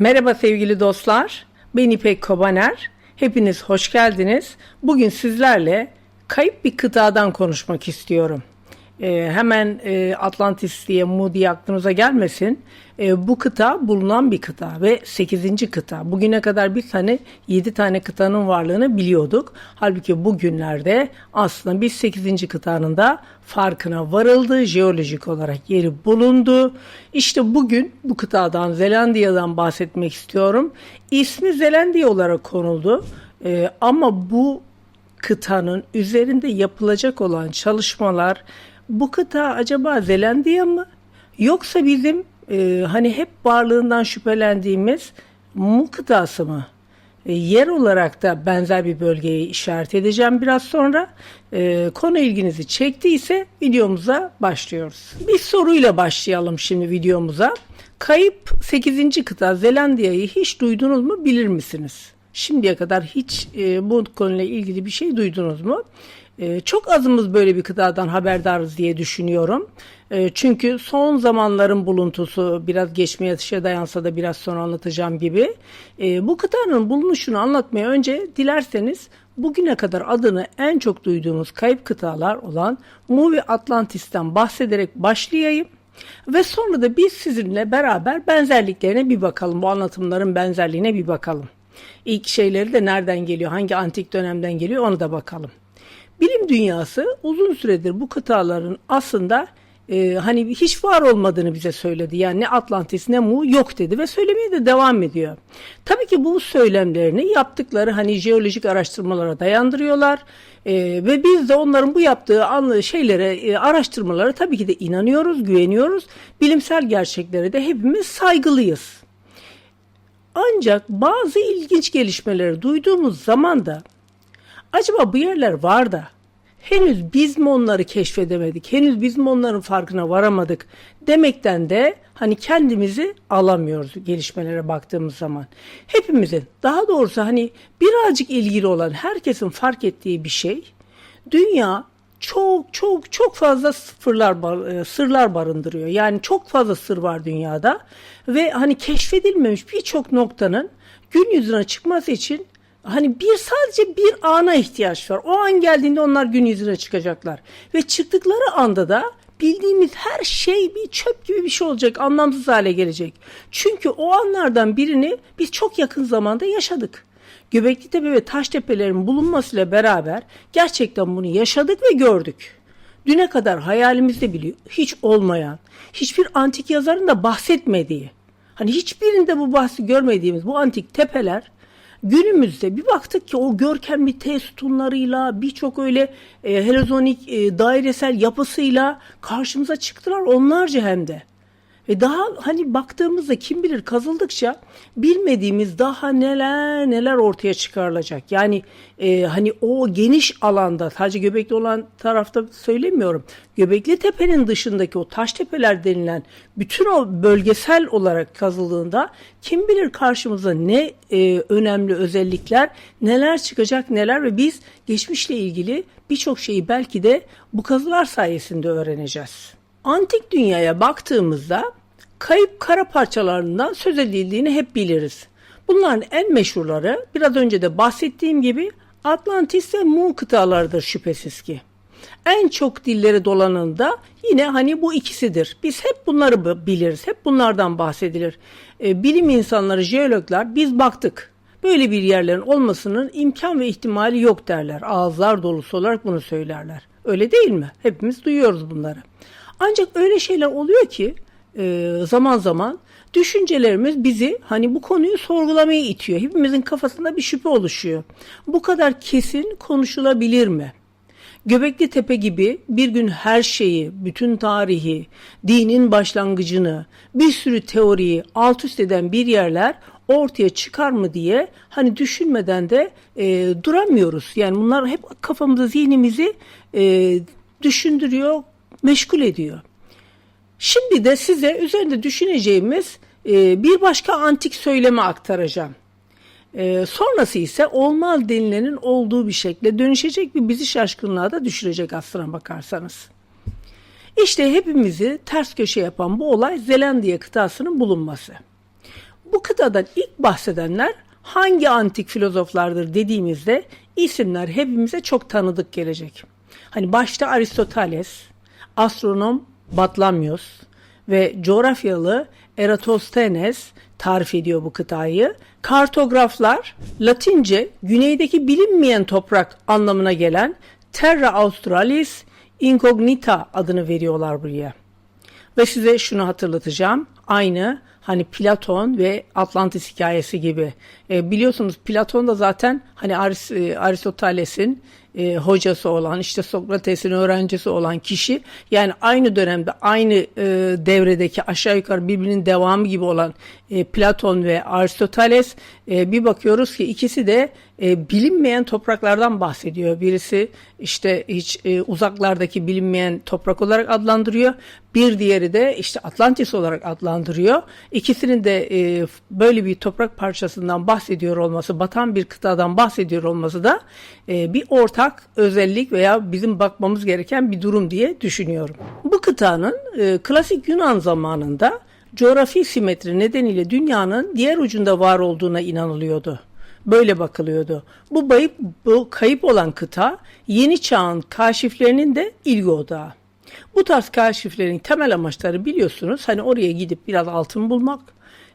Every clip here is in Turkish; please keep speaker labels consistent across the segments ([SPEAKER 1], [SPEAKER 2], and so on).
[SPEAKER 1] Merhaba sevgili dostlar. Ben İpek Kobaner. Hepiniz hoş geldiniz. Bugün sizlerle kayıp bir kıtadan konuşmak istiyorum. Ee, hemen e, Atlantis diye Mu diye aklınıza gelmesin. E, bu kıta bulunan bir kıta ve 8. kıta. Bugüne kadar bir tane 7 tane kıtanın varlığını biliyorduk. Halbuki bugünlerde aslında biz 8. kıtanın da farkına varıldı. Jeolojik olarak yeri bulundu. İşte bugün bu kıtadan Zelandiya'dan bahsetmek istiyorum. İsmi Zelandiya olarak konuldu. E, ama bu kıtanın üzerinde yapılacak olan çalışmalar bu kıta acaba Zelandiya mı? Yoksa bizim e, hani hep varlığından şüphelendiğimiz Mu kıtası mı? E, yer olarak da benzer bir bölgeyi işaret edeceğim biraz sonra. E, konu ilginizi çektiyse videomuza başlıyoruz. Bir soruyla başlayalım şimdi videomuza. Kayıp 8. kıta Zelandiya'yı hiç duydunuz mu bilir misiniz? Şimdiye kadar hiç e, bu konuyla ilgili bir şey duydunuz mu? E, çok azımız böyle bir kıtadan haberdarız diye düşünüyorum. E, çünkü son zamanların buluntusu biraz geçmeye dayansa da biraz sonra anlatacağım gibi. E, bu kıtanın bulunuşunu anlatmaya önce dilerseniz bugüne kadar adını en çok duyduğumuz kayıp kıtalar olan Mu ve Atlantis'ten bahsederek başlayayım. Ve sonra da biz sizinle beraber benzerliklerine bir bakalım. Bu anlatımların benzerliğine bir bakalım. İlk şeyleri de nereden geliyor, hangi antik dönemden geliyor onu da bakalım. Bilim dünyası uzun süredir bu kıtaların aslında e, hani hiç var olmadığını bize söyledi. Yani ne Atlantis ne Mu yok dedi ve söylemeye de devam ediyor. Tabii ki bu söylemlerini yaptıkları hani jeolojik araştırmalara dayandırıyorlar. E, ve biz de onların bu yaptığı şeylere, e, araştırmalara tabii ki de inanıyoruz, güveniyoruz. Bilimsel gerçeklere de hepimiz saygılıyız. Ancak bazı ilginç gelişmeleri duyduğumuz zaman da acaba bu yerler var da henüz biz mi onları keşfedemedik, henüz biz mi onların farkına varamadık demekten de hani kendimizi alamıyoruz gelişmelere baktığımız zaman. Hepimizin daha doğrusu hani birazcık ilgili olan herkesin fark ettiği bir şey dünya çok çok çok fazla sıfırlar e, sırlar barındırıyor. Yani çok fazla sır var dünyada ve hani keşfedilmemiş birçok noktanın gün yüzüne çıkması için hani bir sadece bir ana ihtiyaç var. O an geldiğinde onlar gün yüzüne çıkacaklar ve çıktıkları anda da bildiğimiz her şey bir çöp gibi bir şey olacak, anlamsız hale gelecek. Çünkü o anlardan birini biz çok yakın zamanda yaşadık. Göbekli Tepe ve Taştepe'lerin bulunmasıyla beraber gerçekten bunu yaşadık ve gördük. Düne kadar hayalimizde bile hiç olmayan, hiçbir antik yazarın da bahsetmediği, hani hiçbirinde bu bahsi görmediğimiz bu antik tepeler günümüzde bir baktık ki o görkemli T sütunlarıyla birçok öyle e, helezonik e, dairesel yapısıyla karşımıza çıktılar onlarca hem de. Ve daha hani baktığımızda kim bilir kazıldıkça bilmediğimiz daha neler neler ortaya çıkarılacak. Yani e, hani o geniş alanda sadece Göbekli olan tarafta söylemiyorum. Göbekli Tepe'nin dışındaki o taş tepeler denilen bütün o bölgesel olarak kazıldığında kim bilir karşımıza ne e, önemli özellikler neler çıkacak neler ve biz geçmişle ilgili birçok şeyi belki de bu kazılar sayesinde öğreneceğiz. Antik dünyaya baktığımızda kayıp kara parçalarından söz edildiğini hep biliriz. Bunların en meşhurları biraz önce de bahsettiğim gibi Atlantis ve Mu kıtalarıdır şüphesiz ki. En çok dilleri dolanında yine hani bu ikisidir. Biz hep bunları biliriz. Hep bunlardan bahsedilir. E, bilim insanları, jeologlar biz baktık. Böyle bir yerlerin olmasının imkan ve ihtimali yok derler. Ağızlar dolusu olarak bunu söylerler. Öyle değil mi? Hepimiz duyuyoruz bunları. Ancak öyle şeyler oluyor ki e, zaman zaman düşüncelerimiz bizi hani bu konuyu sorgulamaya itiyor. Hepimizin kafasında bir şüphe oluşuyor. Bu kadar kesin konuşulabilir mi? Göbekli Tepe gibi bir gün her şeyi, bütün tarihi, dinin başlangıcını, bir sürü teoriyi alt üst eden bir yerler ortaya çıkar mı diye hani düşünmeden de e, duramıyoruz. Yani bunlar hep kafamızda zihnimizi e, düşündürüyor, meşgul ediyor. Şimdi de size üzerinde düşüneceğimiz e, bir başka antik söyleme aktaracağım. E, sonrası ise olmaz denilenin olduğu bir şekilde dönüşecek bir bizi şaşkınlığa da düşürecek aslına bakarsanız. İşte hepimizi ters köşe yapan bu olay Zelandiya kıtasının bulunması. Bu kıtadan ilk bahsedenler hangi antik filozoflardır dediğimizde isimler hepimize çok tanıdık gelecek. Hani başta Aristoteles, astronom Batlamyos ve coğrafyalı Eratosthenes tarif ediyor bu kıtayı. Kartograflar Latince güneydeki bilinmeyen toprak anlamına gelen Terra Australis Incognita adını veriyorlar buraya. Ve size şunu hatırlatacağım. Aynı hani Platon ve Atlantis hikayesi gibi. E, biliyorsunuz Platon da zaten hani Aris, e, Aristoteles'in e, hocası olan işte Sokrates'in öğrencisi olan kişi yani aynı dönemde aynı e, devredeki aşağı yukarı birbirinin devamı gibi olan e, Platon ve Aristoteles e, bir bakıyoruz ki ikisi de e, bilinmeyen topraklardan bahsediyor. Birisi işte hiç e, uzaklardaki bilinmeyen toprak olarak adlandırıyor. Bir diğeri de işte Atlantis olarak adlandırıyor. İkisinin de e, böyle bir toprak parçasından bahsediyor olması, batan bir kıtadan bahsediyor olması da e, bir ortak özellik veya bizim bakmamız gereken bir durum diye düşünüyorum. Bu kıtanın e, klasik Yunan zamanında coğrafi simetri nedeniyle dünyanın diğer ucunda var olduğuna inanılıyordu. Böyle bakılıyordu. Bu, bayıp, bu kayıp olan kıta yeni çağın kaşiflerinin de ilgi odağı. Bu tarz kaşiflerin temel amaçları biliyorsunuz hani oraya gidip biraz altın bulmak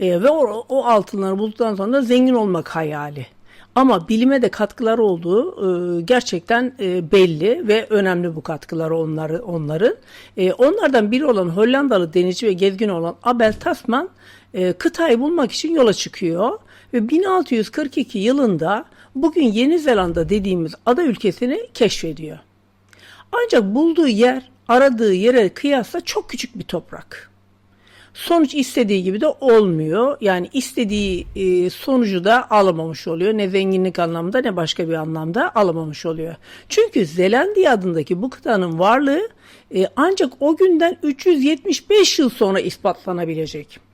[SPEAKER 1] e, ve o, o altınları bulduktan sonra da zengin olmak hayali. Ama bilime de katkıları olduğu e, gerçekten e, belli ve önemli bu katkıları onları, onların. E, onlardan biri olan Hollandalı denizci ve gezgin olan Abel Tasman e, kıtayı bulmak için yola çıkıyor ve 1642 yılında bugün Yeni Zelanda dediğimiz ada ülkesini keşfediyor. Ancak bulduğu yer aradığı yere kıyasla çok küçük bir toprak. Sonuç istediği gibi de olmuyor. Yani istediği e, sonucu da alamamış oluyor. Ne zenginlik anlamda ne başka bir anlamda alamamış oluyor. Çünkü Zelandiya adındaki bu kıtanın varlığı e, ancak o günden 375 yıl sonra ispatlanabilecek.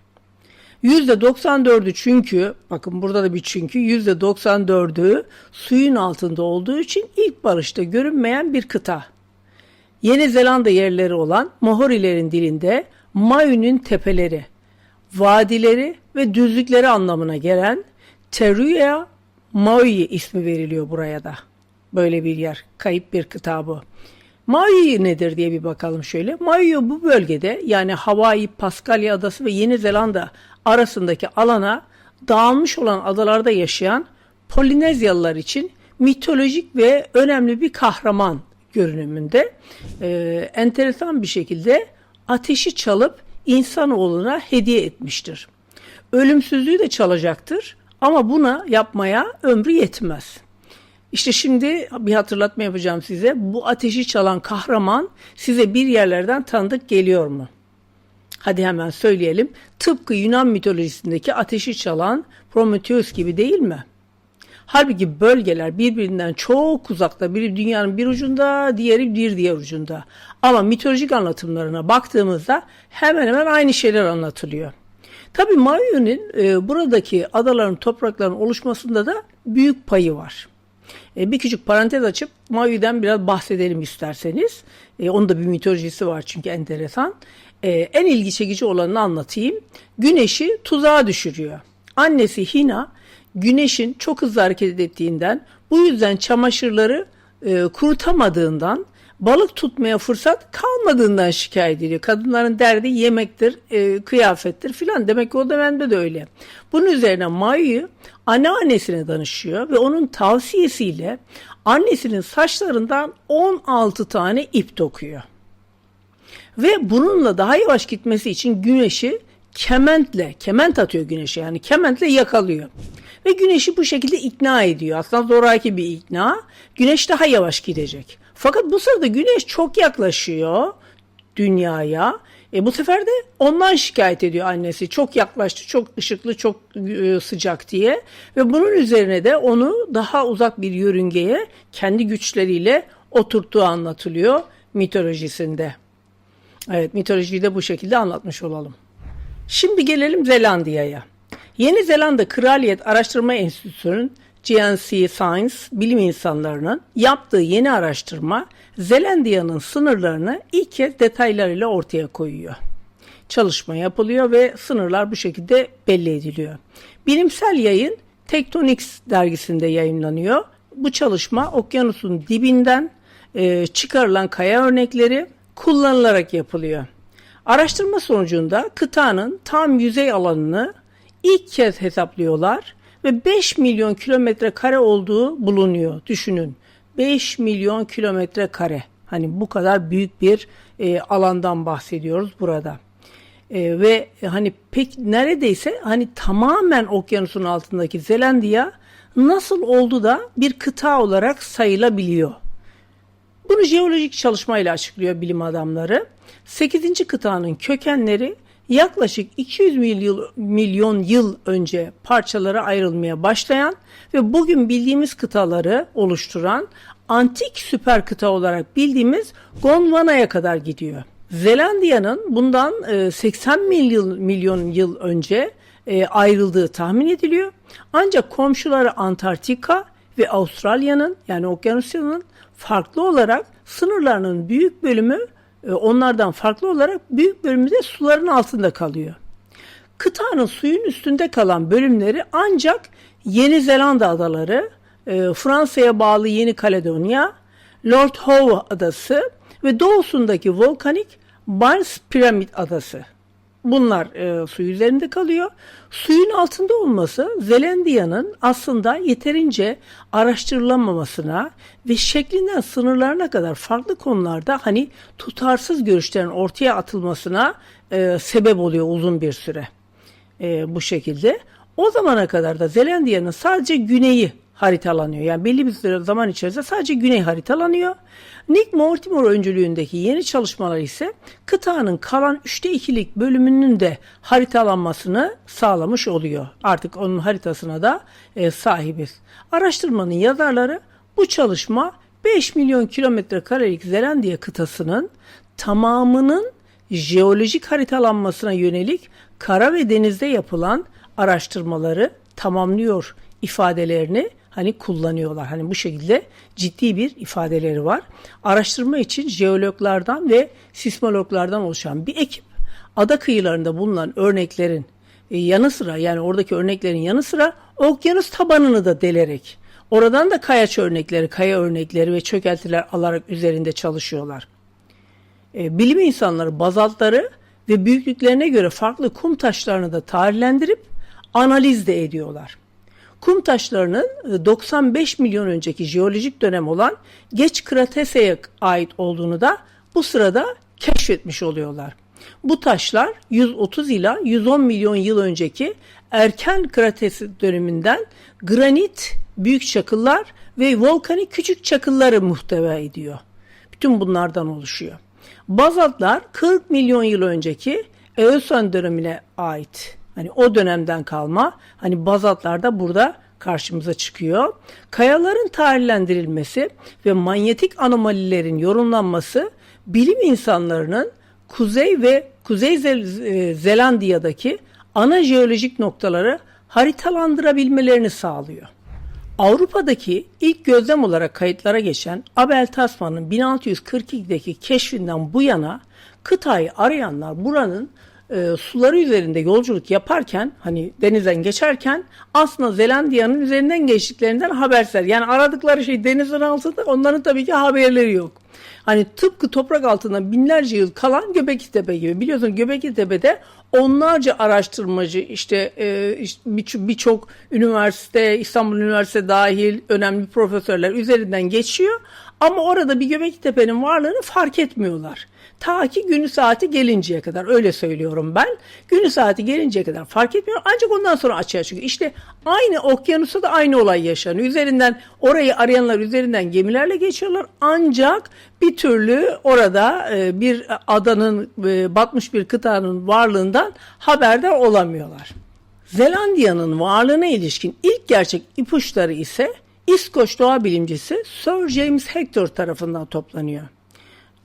[SPEAKER 1] %94'ü çünkü bakın burada da bir çünkü %94'ü suyun altında olduğu için ilk barışta görünmeyen bir kıta. Yeni Zelanda yerleri olan Mohorilerin dilinde Mayu'nun tepeleri, vadileri ve düzlükleri anlamına gelen Teruya Maui ismi veriliyor buraya da. Böyle bir yer, kayıp bir kıta bu. Maui nedir diye bir bakalım şöyle. Maui bu bölgede yani Hawaii, Paskalya adası ve Yeni Zelanda arasındaki alana dağılmış olan adalarda yaşayan Polinezyalılar için mitolojik ve önemli bir kahraman görünümünde. Ee, enteresan bir şekilde ateşi çalıp insanoğluna hediye etmiştir. Ölümsüzlüğü de çalacaktır ama buna yapmaya ömrü yetmez. İşte şimdi bir hatırlatma yapacağım size. Bu ateşi çalan kahraman size bir yerlerden tanıdık geliyor mu? Hadi hemen söyleyelim. Tıpkı Yunan mitolojisindeki ateşi çalan Prometheus gibi değil mi? Halbuki bölgeler birbirinden çok uzakta. Biri dünyanın bir ucunda, diğeri bir diğer ucunda. Ama mitolojik anlatımlarına baktığımızda hemen hemen aynı şeyler anlatılıyor. Tabii Mayu'nun e, buradaki adaların, toprakların oluşmasında da büyük payı var. E, bir küçük parantez açıp Mayu'dan biraz bahsedelim isterseniz. E, onun da bir mitolojisi var çünkü enteresan. E, en ilgi çekici olanını anlatayım. Güneşi tuzağa düşürüyor. Annesi Hina güneşin çok hızlı hareket ettiğinden bu yüzden çamaşırları e, kurutamadığından balık tutmaya fırsat kalmadığından şikayet ediyor. Kadınların derdi yemektir, e, kıyafettir filan. Demek ki o dönemde de öyle. Bunun üzerine Mayu anneannesine danışıyor ve onun tavsiyesiyle annesinin saçlarından 16 tane ip dokuyor. Ve bununla daha yavaş gitmesi için güneşi kementle, kement atıyor güneşe yani kementle yakalıyor. Ve güneşi bu şekilde ikna ediyor. Aslında zoraki bir ikna. Güneş daha yavaş gidecek. Fakat bu sırada güneş çok yaklaşıyor dünyaya. E bu sefer de ondan şikayet ediyor annesi. Çok yaklaştı, çok ışıklı, çok e, sıcak diye. Ve bunun üzerine de onu daha uzak bir yörüngeye kendi güçleriyle oturttuğu anlatılıyor mitolojisinde. Evet mitolojiyi de bu şekilde anlatmış olalım. Şimdi gelelim Zelandiya'ya. Yeni Zelanda Kraliyet Araştırma Enstitüsü'nün GNC Science bilim insanlarının yaptığı yeni araştırma Zelandiya'nın sınırlarını ilk kez detaylarıyla ortaya koyuyor. çalışma yapılıyor ve sınırlar bu şekilde belli ediliyor. Bilimsel yayın Tectonics dergisinde yayınlanıyor. Bu çalışma okyanusun dibinden e, çıkarılan kaya örnekleri kullanılarak yapılıyor. Araştırma sonucunda kıtanın tam yüzey alanını ilk kez hesaplıyorlar ve 5 milyon kilometre kare olduğu bulunuyor. Düşünün 5 milyon kilometre kare. Hani bu kadar büyük bir e, alandan bahsediyoruz burada. E, ve hani pek neredeyse hani tamamen okyanusun altındaki Zelandiya nasıl oldu da bir kıta olarak sayılabiliyor? Bunu jeolojik çalışmayla açıklıyor bilim adamları. 8. kıtanın kökenleri yaklaşık 200 milyon, milyon yıl önce parçalara ayrılmaya başlayan ve bugün bildiğimiz kıtaları oluşturan antik süper kıta olarak bildiğimiz Gondwana'ya kadar gidiyor. Zelandiya'nın bundan 80 e, milyon, milyon yıl önce e, ayrıldığı tahmin ediliyor. Ancak komşuları Antarktika ve Avustralya'nın yani Okyanusya'nın farklı olarak sınırlarının büyük bölümü e, onlardan farklı olarak büyük bölümü de suların altında kalıyor. Kıtanın suyun üstünde kalan bölümleri ancak Yeni Zelanda adaları, e, Fransa'ya bağlı Yeni Kaledonya, Lord Howe adası ve doğusundaki volkanik Barnes Piramit adası Bunlar e, su üzerinde kalıyor. Suyun altında olması Zelandiya'nın aslında yeterince araştırılamamasına ve şeklinden sınırlarına kadar farklı konularda hani tutarsız görüşlerin ortaya atılmasına e, sebep oluyor uzun bir süre. E, bu şekilde. O zamana kadar da Zelandiya'nın sadece güneyi haritalanıyor. Yani belli bir süre zaman içerisinde sadece güney haritalanıyor. Nick Mortimer öncülüğündeki yeni çalışmalar ise kıtanın kalan üçte ikilik bölümünün de haritalanmasını sağlamış oluyor. Artık onun haritasına da e, sahibiz. Araştırmanın yazarları bu çalışma 5 milyon kilometre karelik Zelandiya kıtasının tamamının jeolojik haritalanmasına yönelik kara ve denizde yapılan araştırmaları tamamlıyor ifadelerini hani kullanıyorlar. Hani bu şekilde ciddi bir ifadeleri var. Araştırma için jeologlardan ve sismologlardan oluşan bir ekip ada kıyılarında bulunan örneklerin e, yanı sıra yani oradaki örneklerin yanı sıra okyanus tabanını da delerek oradan da kayaç örnekleri, kaya örnekleri ve çökeltiler alarak üzerinde çalışıyorlar. E, bilim insanları bazaltları ve büyüklüklerine göre farklı kum taşlarını da tarihlendirip analiz de ediyorlar. Kum taşlarının 95 e, milyon önceki jeolojik dönem olan Geç Krateseye ait olduğunu da bu sırada keşfetmiş oluyorlar. Bu taşlar 130 ila 110 milyon yıl önceki erken Kratesi döneminden granit büyük çakıllar ve volkanik küçük çakılları muhteva ediyor. Bütün bunlardan oluşuyor. Bazaltlar 40 milyon yıl önceki Eosen dönemine ait. Hani o dönemden kalma hani bazaltlar da burada karşımıza çıkıyor. Kayaların tarihlendirilmesi ve manyetik anomalilerin yorumlanması bilim insanlarının kuzey ve Kuzey e, Zelandiya'daki ana jeolojik noktaları haritalandırabilmelerini sağlıyor. Avrupa'daki ilk gözlem olarak kayıtlara geçen Abel Tasman'ın 1642'deki keşfinden bu yana kıtayı arayanlar buranın e, suları üzerinde yolculuk yaparken hani denizden geçerken aslında Zelandiya'nın üzerinden geçtiklerinden haberser. Yani aradıkları şey denizin altında onların tabii ki haberleri yok. Hani tıpkı toprak altında binlerce yıl kalan Göbekli Tepe gibi. Biliyorsun Göbekli Tepe'de onlarca araştırmacı işte, e, birçok üniversite, İstanbul Üniversitesi dahil önemli profesörler üzerinden geçiyor. Ama orada bir Göbekli Tepe'nin varlığını fark etmiyorlar. Ta ki günü saati gelinceye kadar öyle söylüyorum ben. Günü saati gelinceye kadar fark etmiyor ancak ondan sonra açığa çıkıyor. İşte aynı okyanusta da aynı olay yaşanıyor. Üzerinden orayı arayanlar üzerinden gemilerle geçiyorlar ancak bir türlü orada e, bir adanın e, batmış bir kıtanın varlığından haberdar olamıyorlar. Zelandiya'nın varlığına ilişkin ilk gerçek ipuçları ise İskoç doğa bilimcisi Sir James Hector tarafından toplanıyor.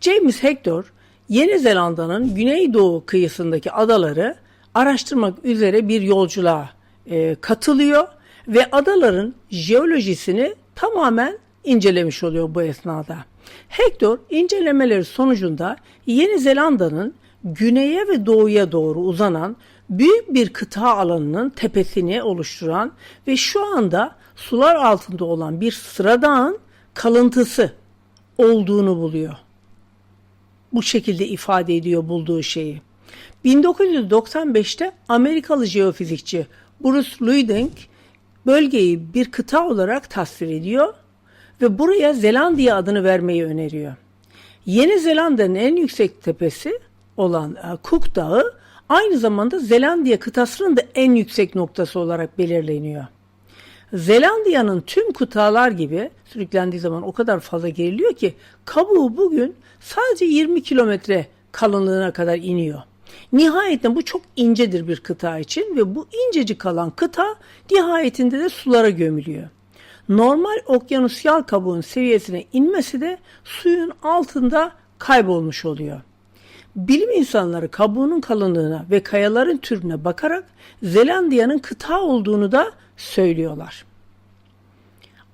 [SPEAKER 1] James Hector Yeni Zelanda'nın güneydoğu kıyısındaki adaları araştırmak üzere bir yolculuğa e, katılıyor ve adaların jeolojisini tamamen incelemiş oluyor bu esnada. Hector incelemeleri sonucunda Yeni Zelanda'nın güneye ve doğuya doğru uzanan büyük bir kıta alanının tepesini oluşturan ve şu anda sular altında olan bir sıradağın kalıntısı olduğunu buluyor. Bu şekilde ifade ediyor bulduğu şeyi. 1995'te Amerikalı jeofizikçi Bruce Luyden bölgeyi bir kıta olarak tasvir ediyor ve buraya Zelandiya adını vermeyi öneriyor. Yeni Zelanda'nın en yüksek tepesi olan e, Cook Dağı aynı zamanda Zelandiya kıtasının da en yüksek noktası olarak belirleniyor. Zelandiya'nın tüm kıtalar gibi sürüklendiği zaman o kadar fazla geriliyor ki kabuğu bugün sadece 20 kilometre kalınlığına kadar iniyor. Nihayetinde bu çok incedir bir kıta için ve bu incecik kalan kıta nihayetinde de sulara gömülüyor. Normal okyanusyal kabuğun seviyesine inmesi de suyun altında kaybolmuş oluyor. Bilim insanları kabuğunun kalınlığına ve kayaların türüne bakarak Zelandiya'nın kıta olduğunu da söylüyorlar.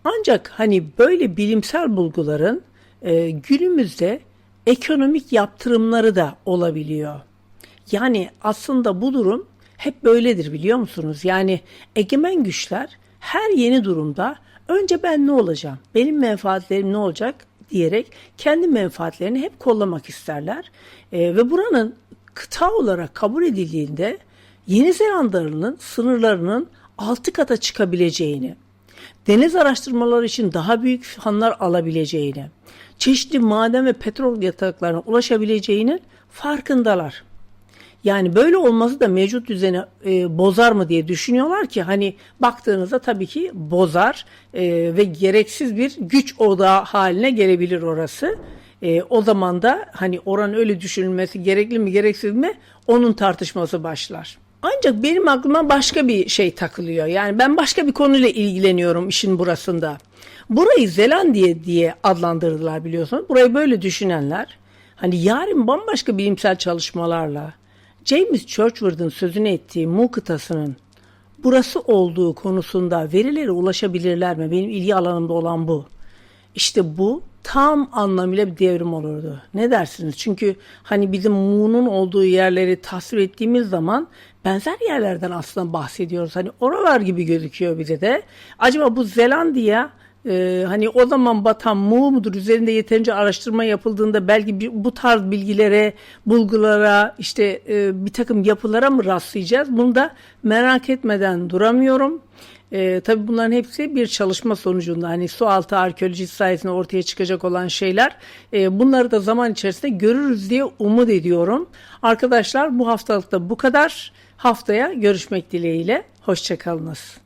[SPEAKER 1] Ancak hani böyle bilimsel bulguların e, günümüzde ekonomik yaptırımları da olabiliyor. Yani aslında bu durum hep böyledir biliyor musunuz? Yani egemen güçler her yeni durumda önce ben ne olacağım, benim menfaatlerim ne olacak diyerek kendi menfaatlerini hep kollamak isterler. E, ve buranın kıta olarak kabul edildiğinde Yeni Zelandalı'nın sınırlarının altı kata çıkabileceğini, deniz araştırmaları için daha büyük fanlar alabileceğini, çeşitli maden ve petrol yataklarına ulaşabileceğinin farkındalar. Yani böyle olması da mevcut düzeni e, bozar mı diye düşünüyorlar ki hani baktığınızda tabii ki bozar e, ve gereksiz bir güç odağı haline gelebilir orası. E, o zaman da hani oran öyle düşünülmesi gerekli mi gereksiz mi onun tartışması başlar. Ancak benim aklıma başka bir şey takılıyor. Yani ben başka bir konuyla ilgileniyorum işin burasında. Burayı Zelandiya diye adlandırdılar biliyorsunuz. Burayı böyle düşünenler hani yarın bambaşka bilimsel çalışmalarla James Churchward'ın sözünü ettiği Mu kıtasının burası olduğu konusunda verilere ulaşabilirler mi? Benim ilgi alanımda olan bu. İşte bu tam anlamıyla bir devrim olurdu. Ne dersiniz? Çünkü hani bizim Mu'nun olduğu yerleri tasvir ettiğimiz zaman benzer yerlerden aslında bahsediyoruz. Hani oralar gibi gözüküyor bize de. Acaba bu Zelandiya ee, hani o zaman batan mu mudur üzerinde yeterince araştırma yapıldığında belki bir, bu tarz bilgilere, bulgulara, işte e, bir takım yapılara mı rastlayacağız? Bunu da merak etmeden duramıyorum. E, tabii bunların hepsi bir çalışma sonucunda hani su altı arkeolojisi sayesinde ortaya çıkacak olan şeyler. E, bunları da zaman içerisinde görürüz diye umut ediyorum. Arkadaşlar bu haftalıkta bu kadar. Haftaya görüşmek dileğiyle. Hoşçakalınız.